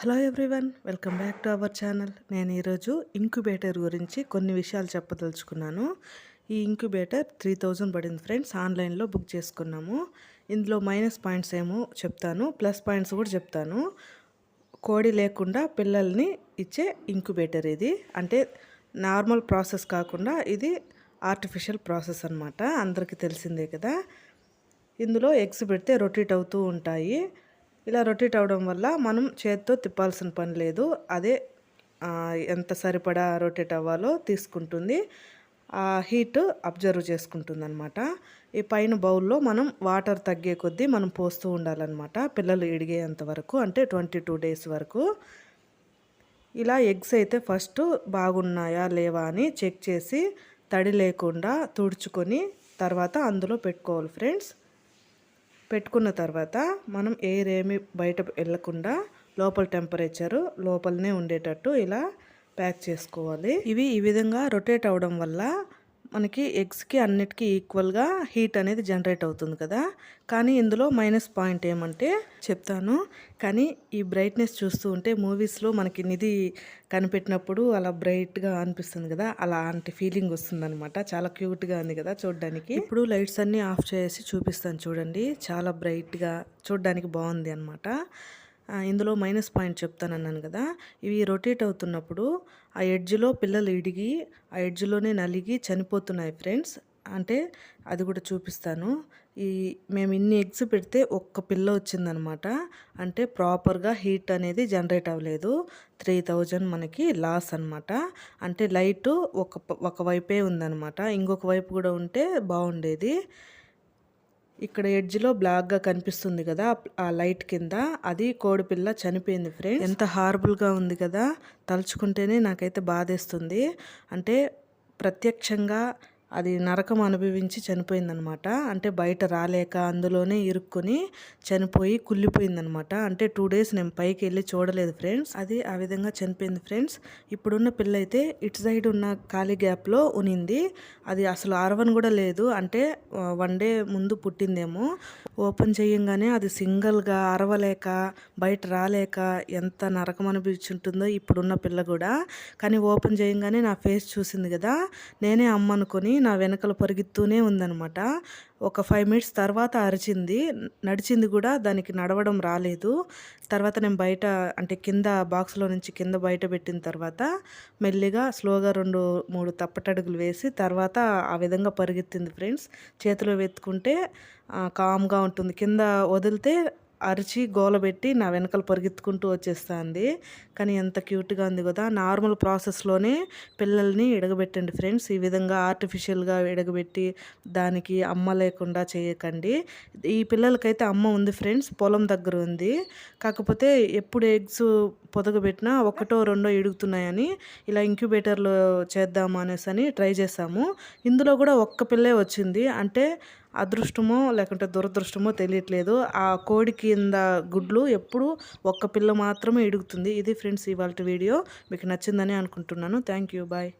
Hello everyone welcome back to our channel. నేను ఈరోజు incubator గురించి కొన్ని విషయాలు చెప్పదలుచుకున్నాను. ఈ ఇంక్యుబేటర్ త్రీ థౌజండ్ పడింది ఫ్రెండ్స్ ఆన్లైన్లో బుక్ చేసుకున్నాము. ఇందులో మైనస్ పాయింట్స్ ఏమో చెప్తాను ప్లస్ పాయింట్స్ కూడా చెప్తాను. కోడి లేకుండా పిల్లల్ని ఇచ్చే ఇంక్యుబేటర్ ఇది. అంటే నార్మల్ ప్రాసెస్ కాకుండా ఇది ఆర్టిఫిషియల్ ప్రాసెస్ అనమాట అందరికీ తెలిసిందే కదా. ఇందులో ఎగ్స్ పెడితే రొటేట్ అవుతూ ఉంటాయి. ఇలా రొటేట్ అవడం వల్ల మనం చేతితో తిప్పాల్సిన పని లేదు. అదే ఎంత సరిపడా రొటేట్ అవ్వాలో తీసుకుంటుంది. ఆ హీట్ అబ్జర్వ్ చేసుకుంటుంది అనమాట ఈ పైన బౌల్లో మనం వాటర్ తగ్గే కొద్దీ మనం పోస్తూ ఉండాలన్నమాట. పిల్లలు ఇడిగేంత వరకు అంటే ట్వంటీ టూ డేస్ వరకు. ఇలా ఎగ్స్ అయితే ఫస్ట్ బాగున్నాయా లేవా అని చెక్ చేసి తడి లేకుండా తుడుచుకొని తర్వాత అందులో పెట్టుకోవాలి ఫ్రెండ్స్. పెట్టుకున్న తర్వాత మనం ఎయిర్ ఏమి బయట వెళ్ళకుండా లోపల టెంపరేచరు లోపలనే ఉండేటట్టు ఇలా ప్యాక్ చేసుకోవాలి. ఇవి ఈ విధంగా రొటేట్ అవడం వల్ల మనకి ఎగ్స్కి అన్నిటికీ ఈక్వల్గా హీట్ అనేది జనరేట్ అవుతుంది కదా. కానీ ఇందులో మైనస్ పాయింట్ ఏమంటే చెప్తాను. కానీ ఈ బ్రైట్నెస్ చూస్తూ ఉంటే మూవీస్లో మనకి నిధి కనిపెట్టినప్పుడు అలా బ్రైట్గా అనిపిస్తుంది కదా. అలాంటి ఫీలింగ్ వస్తుందనమాట చాలా క్యూట్గా ఉంది కదా చూడడానికి. ఇప్పుడు లైట్స్ అన్నీ ఆఫ్ చేసి చూపిస్తాను చూడండి. చాలా బ్రైట్గా చూడడానికి బాగుంది అనమాట ఇందులో మైనస్ పాయింట్ చెప్తానన్నాను కదా. ఇవి రొటేట్ అవుతున్నప్పుడు ఆ ఎడ్జ్లో పిల్లలు ఇడిగి ఆ ఎడ్జ్లోనే నలిగి చనిపోతున్నాయి ఫ్రెండ్స్. అంటే అది కూడా చూపిస్తాను. ఈ మేము ఇన్ని ఎగ్స్ పెడితే ఒక్క పిల్ల వచ్చిందనమాట. అంటే ప్రాపర్గా హీట్ అనేది జనరేట్ అవ్వలేదు. త్రీ థౌజండ్ మనకి లాస్ అనమాట. అంటే లైట్ ఒక ఒక వైపే ఉందనమాట. ఇంకొక వైపు కూడా ఉంటే బాగుండేది. ఇక్కడ ఎడ్జ్లో బ్లాక్గా కనిపిస్తుంది కదా ఆ లైట్ కింద. అది కోడిపిల్ల చనిపోయింది ఫ్రెండ్ ఎంత హార్బుల్గా ఉంది కదా తలుచుకుంటేనే నాకైతే బాధేస్తుంది. అంటే ప్రత్యక్షంగా అది నరకం అనుభవించి చనిపోయిందనమాట. అంటే బయట రాలేక అందులోనే ఇరుక్కొని చనిపోయి కుళ్ళిపోయిందనమాట. అంటే టూ డేస్ నేను పైకి వెళ్ళి చూడలేదు ఫ్రెండ్స్. అది ఆ విధంగా చనిపోయింది ఫ్రెండ్స్. ఇప్పుడున్న పిల్ల అయితే ఇటు సైడ్ ఉన్న ఖాళీ గ్యాప్లో ఉనింది. అది అసలు అరవని కూడా లేదు. అంటే వన్ డే ముందు పుట్టిందేమో. ఓపెన్ చేయంగానే అది సింగిల్గా అరవలేక బయట రాలేక ఎంత నరకం అనిపించుంటుందో ఇప్పుడున్న పిల్ల కూడా. కానీ ఓపెన్ చేయంగానే నా ఫేస్ చూసింది కదా. నేనే అమ్మ అనుకొని నా వెనకలు పరిగెత్తూనే ఉందనమాట ఒక ఫైవ్ మినిట్స్ తర్వాత అరిచింది. నడిచింది కూడా దానికి నడవడం రాలేదు. తర్వాత నేను బయట అంటే కింద బాక్స్లో నుంచి కింద బయట పెట్టిన తర్వాత మెల్లిగా స్లోగా రెండు మూడు తప్పటడుగులు వేసి తర్వాత ఆ విధంగా పరిగెత్తింది ఫ్రెండ్స్ చేతిలో వెతుకుంటే కామ్గా ఉంటుంది. కింద వదిలితే అరిచి గోలబెట్టి నా వెనకాల పరిగెత్తుకుంటూ వచ్చేస్తుంది. కానీ ఎంత క్యూట్గా ఉంది కదా నార్మల్ ప్రాసెస్లోనే పిల్లల్ని ఎడగబెట్టండి ఫ్రెండ్స్. ఈ విధంగా ఆర్టిఫిషియల్గా ఎడగబెట్టి దానికి అమ్మ లేకుండా చేయకండి. ఈ పిల్లలకైతే అమ్మ ఉంది ఫ్రెండ్స్ పొలం దగ్గర ఉంది. కాకపోతే ఎప్పుడు ఎగ్స్ పొదగబెట్టినా ఒకటో రెండో ఎడుగుతున్నాయని ఇలా ఇంక్యుబేటర్లో చేద్దాము అనేసి అని ట్రై చేశాము ఇందులో కూడా ఒక్క పిల్లే వచ్చింది. అంటే అదృష్టమో లేకుంటే దురదృష్టమో తెలియట్లేదు. ఆ కోడి కింద గుడ్లు ఎప్పుడు ఒక్క పిల్ల మాత్రమే ఇడుగుతుంది. ఇది ఫ్రెండ్స్ ఇవాళ వీడియో. మీకు నచ్చిందని అనుకుంటున్నాను. Thank you. బాయ్.